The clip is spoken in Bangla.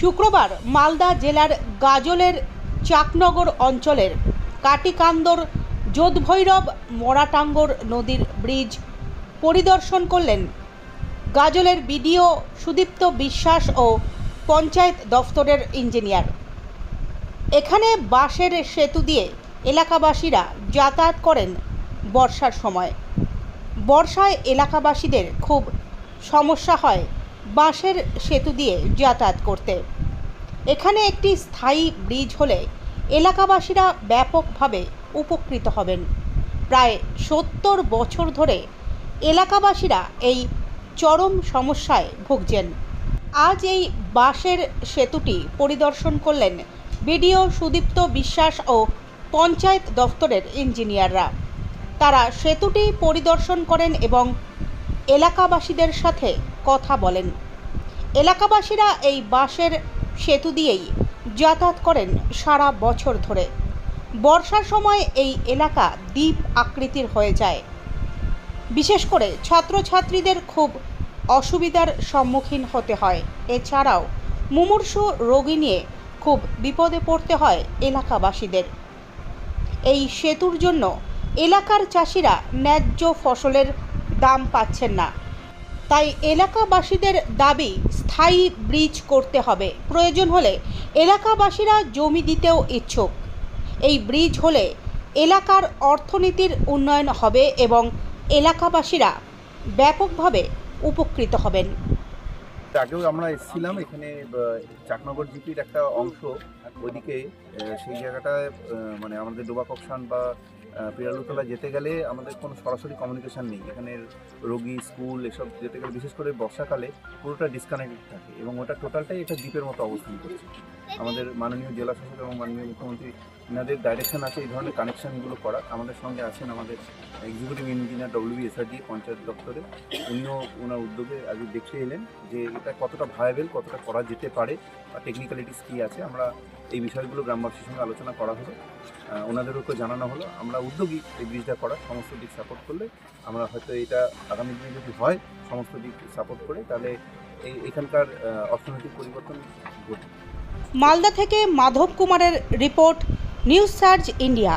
শুক্রবার মালদা জেলার গাজলের চাকনগর অঞ্চলের কাটিকান্দর যোধভৈরব মরাটাঙ্গর নদীর ব্রিজ পরিদর্শন করলেন গাজলের বিডিও সুদীপ্ত বিশ্বাস ও পঞ্চায়েত দফতরের ইঞ্জিনিয়ার। এখানে বাঁশের সেতু দিয়ে এলাকাবাসীরা যাতায়াত করেন বর্ষার সময়। বর্ষায় এলাকাবাসীদের খুব সমস্যা হয় বাঁশের সেতু দিয়ে যাতায়াত করতে। এখানে একটি স্থায়ী ব্রিজ হলে এলাকাবাসীরা ব্যাপকভাবে উপকৃত হবেন। প্রায় সত্তর বছর ধরে এলাকাবাসীরা এই চরম সমস্যায় ভুগছেন। আজ এই বাঁশের সেতুটি পরিদর্শন করলেন বিডিও সুদীপ্ত বিশ্বাস ও পঞ্চায়েত দফতরের ইঞ্জিনিয়াররা। তারা সেতুটি পরিদর্শন করেন এবং এলাকাবাসীদের সাথে কথা বলেন। এলাকাবাসীরা এই বাঁশের সেতু দিয়েই যাতায়াত করেন সারা বছর ধরে। বর্ষার সময় এই এলাকা দ্বীপ আকৃতির হয়ে যায়। বিশেষ করে ছাত্রছাত্রীদের খুব অসুবিধার সম্মুখীন হতে হয়। এছাড়াও মুমূর্ষু রোগী নিয়ে খুব বিপদে পড়তে হয় এলাকাবাসীদের। এই সেতুর জন্য এলাকার চাষিরা ন্যায্য ফসলের দাম পাচ্ছেন না। তাই এলাকাবাসীদের দাবি, স্থায়ী ব্রিজ করতে হবে। প্রয়োজন হলে এলাকাবাসীরা জমি দিতেও ইচ্ছুক। এই ব্রিজ হলে এলাকার অর্থনীতির উন্নয়ন হবে এবং এলাকাবাসীরা ব্যাপকভাবে উপকৃত হবেন। আগেও আমরা এসেছিলাম, এখানে চাকনগর জিপির একটা অংশ। ওইদিকে সেই জায়গাটায় মানে আমাদের ডোবা কপসান বা পিরালুতলা যেতে গেলে আমাদের কোনো সরাসরি কমিউনিকেশান নেই। এখানের রোগী, স্কুল এসব যেতে গেলে বিশেষ করে বর্ষাকালে পুরোটা ডিসকানেক্টেড থাকে এবং ওটা টোটালটাই একটা দ্বীপের মতো অবস্থান করছে। আমাদের মাননীয় জেলা শাসক এবং মাননীয় মুখ্যমন্ত্রী এনাদের ডাইরেকশন আছে এই ধরনের কানেকশনগুলো করা আমাদের সঙ্গে আছেন আমাদের executive engineer WB SRD panchayat দপ্তরে। উনিও ওনার উদ্যোগে আগে দেখতে এলেন যে এটা কতটা ভায়াবেল কতটা করা যেতে পারে বা টেকনিক্যালিটিস কী আছে। আমরা এই বিষয়গুলো গ্রামবাসীর সঙ্গে আলোচনা করা হলো। আহ, ওনাদের উপর জানানো হলো। আমরা উদ্যোগী এই ব্রিজটা করার সমস্ত দিক সাপোর্ট করলে আমরা হয়তো এটা আগামী দিনে যদি হয় সমস্ত দিক সাপোর্ট করে তাহলে এই এখানকার অর্থনৈতিক পরিবর্তন ঘটবে। মালদা থেকে মাধব কুমারের রিপোর্ট নিউজ সার্চ ইন্ডিয়া।